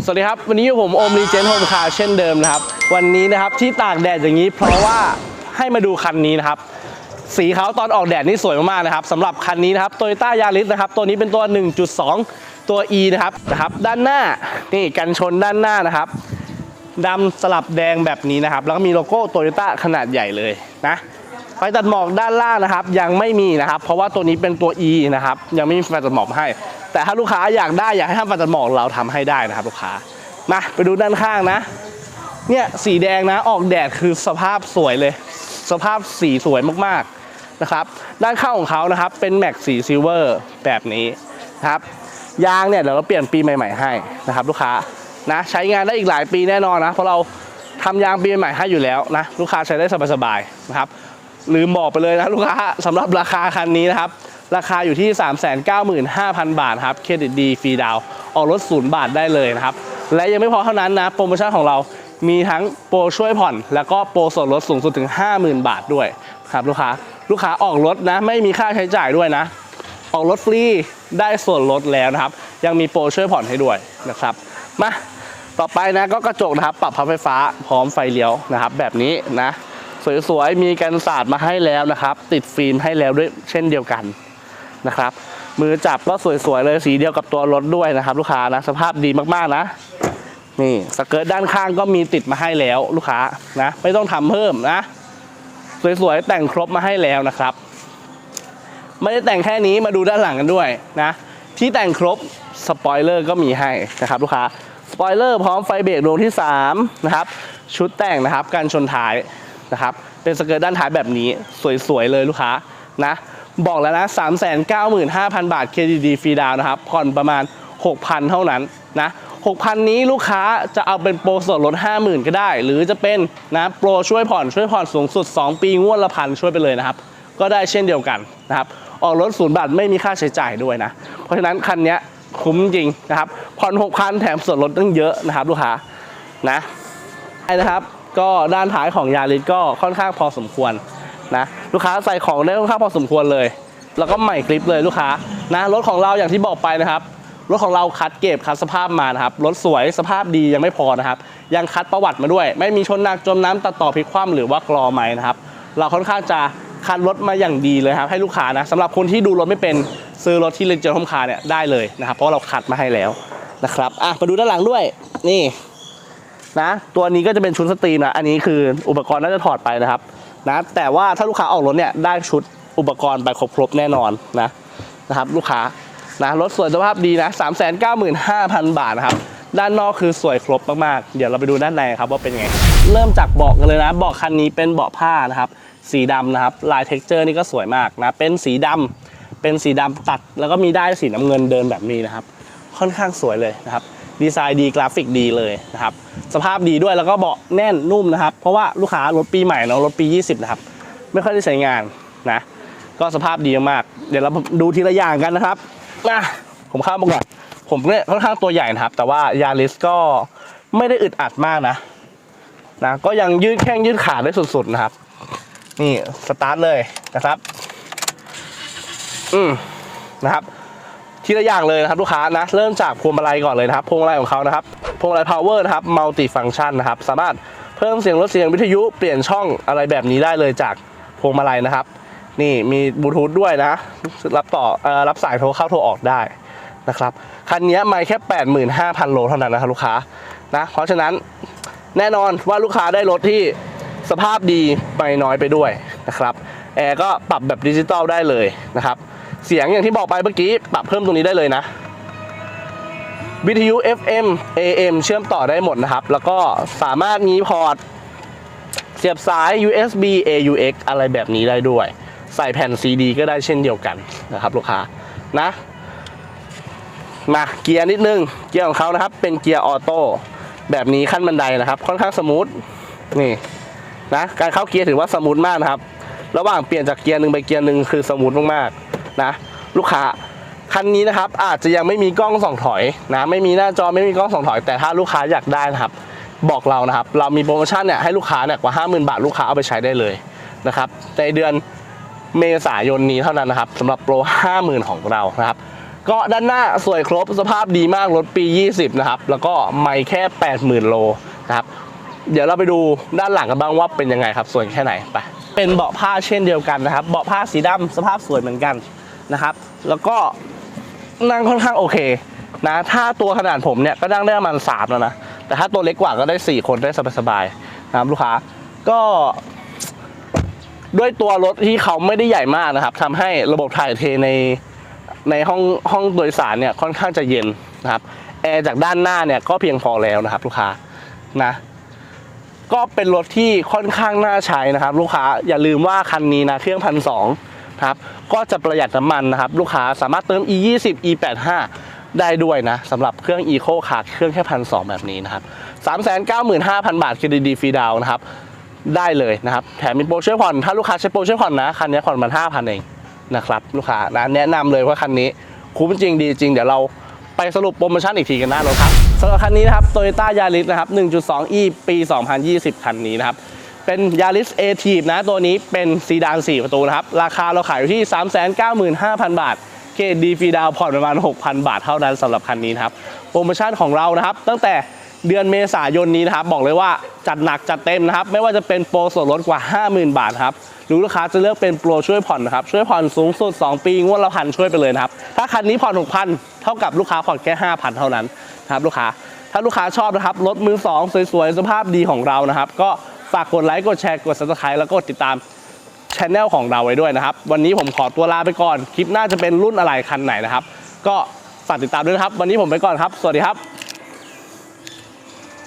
สวัสดีครับ วันนี้อยู่ผมโอมรีเจนโฮมคาร์เช่นเดิมนะครับ วันนี้นะครับที่ตากแดดอย่างนี้ เพราะว่าให้มาดูคันนี้นะครับ สีเขาตอนออกแดดนี่สวยมากๆนะครับสำหรับคันนี้นะครับ Toyota Yaris นะครับ ตัวนี้เป็นตัว 1.2 ตัว E นะครับนะครับ ด้านหน้านี่กันชนด้านหน้านะครับดำสลับแดงแบบนี้นะครับ แล้วก็มีโลโก้ Toyota ขนาดใหญ่เลยนะไฟตัดหมอกด้านล่างนะครับ ยังไม่มีนะครับ เพราะว่าตัวนี้เป็นตัว E นะครับยังไม่มีไฟตัดหมอกให้ แต่ถ้าลูกค้าอยากได้อยากให้ทำไฟตัดหมอกเราทำให้ได้นะครับลูกค้ามาไปดูด้านข้างนะ เนี่ยสีแดงนะออกแดดคือสภาพสวยเลย สภาพสีสวยมากๆนะครับ ด้านข้างของเขานะครับ เป็นแม็กสีซิลเวอร์แบบนี้นะครับยางเนี่ยเดี๋ยวเราเปลี่ยนปีใหม่ๆให้นะครับ ลูกค้านะใช้งานได้อีกหลายปีแน่นอนนะเพราะเราทำยางปีใหม่ให้อยู่แล้วนะลูกค้าใช้ได้สบายๆนะครับลืมบอกไปเลยนะลูกค้าสำหรับราคาคันนี้นะครับ ราคาอยู่ที่ 395,000 บาทครับ เครดิตดีฟรีดาว ออกรถศูนย์บาทได้เลยนะครับ และยังไม่พอเท่านั้นนะ โปรโมชั่นของเรามีทั้งโปรช่วยผ่อน แล้วก็โปรส่วนลดสูงสุดถึง 50,000 บาทด้วยครับลูกค้า ลูกค้าออกรถนะ ไม่มีค่าใช้จ่ายด้วยนะ ออกรถฟรีได้ส่วนลดแล้วนะครับ ยังมีโปรช่วยผ่อนให้ด้วยนะครับ มาต่อไปนะก็กระจกนะครับ ปรับพับไฟฟ้าพร้อมไฟเลี้ยวนะครับ แบบนี้นะ สวยๆ มีกันศาสตร์มาให้แล้วนะครับ ติดฟิล์มให้แล้วด้วยเช่นเดียวกัน นะครับ มือจับก็สวยๆเลยสีเดียวกับตัวรถด้วยนะครับ ลูกค้านะสภาพดีมากๆนะนี่สเกิร์ตด้านข้างก็มีติดมาให้แล้วลูกค้านะ ไม่ต้องทำเพิ่มนะ สวยๆแต่งครบมาให้แล้วนะครับ ไม่ได้แต่งแค่นี้มาดูด้านหลังกันด้วยนะ ที่แต่งครบสปอยเลอร์ก็มีให้นะครับ ลูกค้าสปอยเลอร์พร้อมไฟเบรกดวงที่3นะครับชุดแต่งนะครับการชนท้ายนะครับ เป็นสเกิร์ตด้านท้ายแบบนี้สวยๆเลยลูกค้านะ บอกแล้วนะ395,000 บาท KDD ฟรีดาวนะครับ ผ่อนประมาณ 6,000 เท่านั้นนะ6,000 นี้ลูกค้าจะเอาเป็นโปรส่วนลด 50,000 ก็ได้ หรือจะเป็นนะโปรช่วยผ่อนช่วยผ่อนสูงสุด 2 ปีงวดละพันช่วยไปเลยนะครับ ก็ได้เช่นเดียวกันนะครับ ออกรถศูนย์บาทไม่มีค่าใช้จ่ายด้วยนะ เพราะฉะนั้นคันนี้คุ้มจริงนะครับ ผ่อน 6,000 แถมส่วนลดตั้งเยอะนะครับ ลูกค้านะนะครับ ก็ด้านท้ายของยาริสก็ค่อนข้างพอสมควร นะลูกค้าใส่ของได้ค่อนข้างพอสมควรเลย แล้วก็ใหม่คลิปเลยลูกค้านะรถของเราอย่างที่บอกไปนะครับรถของเราคัดเก็บคัดสภาพมานะครับรถสวยสภาพดียังไม่พอนะครับ ยังคัดประวัติมาด้วย ไม่มีชนหนักจมน้ำตัดต่อพลิกคว่ำหรือว่ากรอไหมนะครับ เราค่อนข้างจะคัดรถมาอย่างดีเลยครับให้ลูกค้านะสำหรับคนที่ดูรถไม่เป็นซื้อรถที่เลนเจอร์โฮมคาร์เนี่ยได้เลยนะครับเพราะาเราคัดมาให้แล้วนะครับอะมาดูด้านหลังด้วยนี่นะตัวนี้ก็จะเป็นชุดสตรีมนะอันนี้คืออุปกรณ์น่าจะถอดไปนะครับ นะแต่ว่าถ้าลูกค้าออกรถเนี่ยได้ชุดอุปกรณ์ไปครบๆแน่นอนนะนะครับ ลูกค้านะรถสวยสภาพดีนะ3 9 5 0 0 0บาทนะครับด้านนอกคือสวยครบมากๆ เดี๋ยวเราไปดูด้านในครับว่าเป็นไง เริ่มจากเบาะกันเลยนะ เบาะคันนี้เป็นเบาะผ้านะครับ สีดำนะครับ ลายเท็กเจอร์นี่ก็สวยมากนะ เป็นสีดำเป็นสีดำตัด แล้วก็มีได้ายสีน้ำเงินเดินแบบนี้นะครับ ค่อนข้างสวยเลยนะครับ ดีไซน์ดีกราฟิกดีเลยนะครับ สภาพดีด้วยแล้วก็เบาะแน่นนุ่มนะครับ เพราะว่าลูกค้ารถปีใหม่เนาะรถปี 20 นะครับ ไม่ค่อยได้ใช้งานนะ ก็สภาพดีมากเดี๋ยวเราดูทีละอย่างกันนะครับมาผมข้ามาก่อนผมเนี่ยค่อนข้างตัวใหญ่นะครับ แต่ว่ายาริสก็ไม่ได้อึดอัดมากนะนะก็ยังยืดแข้งยืดขาได้สุดๆนะครับ นี่สตาร์ทเลยนะครับ อืมนะครับทีละอย่างเลยนะครับลูกค้านะ เริ่มจากพวงมาลัยก่อนเลยนะครับพวงมาลัยของเขานะครับ พวงมาลัย power นะครับ multi function นะครับ สามารถเพิ่มเสียงลดเสียงวิทยุเปลี่ยนช่องอะไรแบบนี้ได้เลยจากพวงมาลัยนะครับ นี่มีบลูทูธด้วยนะ รับต่อเอ่อรับสายโทรเข้าโทรออกได้นะครับคันนี้ไม่แค่ 85,000 โลเท่านั้นนะครับลูกค้านะเพราะฉะนั้นแน่นอนว่าลูกค้าได้รถที่สภาพดีไม่น้อยไปด้วยนะครับแอร์ก็ปรับแบบดิจิตอลได้เลยนะครับ เสียงอย่างที่บอกไปเมื่อกี้ ปรับเพิ่มตรงนี้ได้เลยนะ วิทยุ FM AM เชื่อมต่อได้หมดนะครับ แล้วก็สามารถมีพอร์ตเสียบสาย USB AUX อะไรแบบนี้ได้ด้วย ใส่แผ่น CD ก็ได้เช่นเดียวกันนะครับลูกค้านะ มาเกียร์นิดนึง เกียร์ของเขานะครับ เป็นเกียร์ออโต้แบบนี้ขั้นบันไดนะครับ ค่อนข้างสมูทนี่นะการเข้าเกียร์ถือว่าสมูทมากนะครับ ระหว่างเปลี่ยนจากเกียร์หนึ่งไปเกียร์หนึ่งคือสมูทมากๆนะ ลูกค้า คันนี้นะครับอาจจะยังไม่มีกล้องส่องถอยนะไม่มีหน้าจอไม่มีกล้องส่องถอย แต่ถ้าลูกค้าอยากได้นะครับบอกเรานะครับ เรามีโปรโมชั่นเนี่ยให้ลูกค้าเนี่ยกว่า 50,000 บาทลูกค้าเอาไปใช้ได้เลยนะครับในเดือนเมษายนนี้เท่านั้นนะครับสำหรับโปร 50,000 ของเรานะครับก็ด้านหน้าสวยครบสภาพดีมากรถปี 20 นะครับ แล้วก็ไม่แค่ 80,000 โลนะครับ เดี๋ยวเราไปดูด้านหลังกันบ้างว่าเป็นยังไงครับ สวยแค่ไหนไปเป็นเบาะผ้าเช่นเดียวกันนะครับ เบาะผ้าสีดำสภาพสวยเหมือนกันนะครับ แล้วก็ นั่งค่อนข้างโอเค นะ ถ้าตัวขนาดผมเนี่ยก็นั่งได้ประมาณสามแล้วนะ แต่ถ้าตัวเล็กกว่าก็ได้4คนได้สบายๆนะครับลูกค้าก็ด้วยตัวรถที่เขาไม่ได้ใหญ่มากนะครับทำให้ระบบถ่ายเทในในห้องห้องโดยสารเนี่ยค่อนข้างจะเย็นนะครับแอร์จากด้านหน้าเนี่ยก็เพียงพอแล้วนะครับ ลูกค้านะก็เป็นรถที่ค่อนข้างน่าใช้นะครับ ลูกค้าอย่าลืมว่าคันนี้นะเครื่องพันสอง ครับก็จะประหยัดน้ำมันนะครับ ลูกค้าสามารถเติม e 2 0 e 8 5ได้ด้วยนะสำหรับเครื่อง eco ขาดเครื่องแค่พันสองแบบนี้นะครับ395,000 บาทเครดิตดีฟรีดาวนะครับได้เลยนะครับแถมมีโปรช่วยผ่อนถ้าลูกค้าใช้โปรช่วยผ่อนนะคันนี้ผ่อนมันห้าพันเองนะครับลูกค้านะแนะนำเลยว่าคันนี้คุ้มจริงดีจริงเดี๋ยวเราไปสรุปโปรโมชั่นอีกทีกันหน้ารถครับสำหรับคันนี้นะครับ Toyota Yaris นะครับ 1.2e ปี 2020 คันนี้นะครับ เป็น Yaris a t i v นะตัวนี้เป็นซีดาน 4 ประตูนะครับ ราคาเราขายอยู่ที่ 395,000 บาทเกรดดีฟรีดาวผ่อนประมาณ 6,000 บาทเท่านั้นสำหรับคันนี้นะครับโปรโมชั่นของเรานะครับ ตั้งแต่เดือนเมษายนนี้นะครับ บอกเลยว่าจัดหนักจัดเต็มนะครับ ไม่ว่าจะเป็นโปรส่วนลดกว่า 50,000 บาทครับหรือลูกค้าจะเลือกเป็นโปรช่วยผ่อนนะครับ ช่วยผ่อนสูงสุด 2 ปีงวดละพันช่วยไปเลยนะครับ ถ้าคันนี้ผ่อน6,000 เท่ากับลูกค้าผ่อนแค่ 5,000 เท่านั้นนะครับลูกค้าถ้าลูกค้าชอบนะครับรถมือสองสวยๆสภาพดีของเรานะครับ ก็ ฝากกดไลค์กดแชร์กด subscribe แล้วก็กดติดตามช anel ของเราไว้ด้วยนะครับ วันนี้ผมขอตัวลาไปก่อน คลิปหน้าจะเป็นรุ่นอะไรคันไหนนะครับ ก็ฝากติดตามด้วยนะครับ วันนี้ผมไปก่อนครับ สวัสดีครับ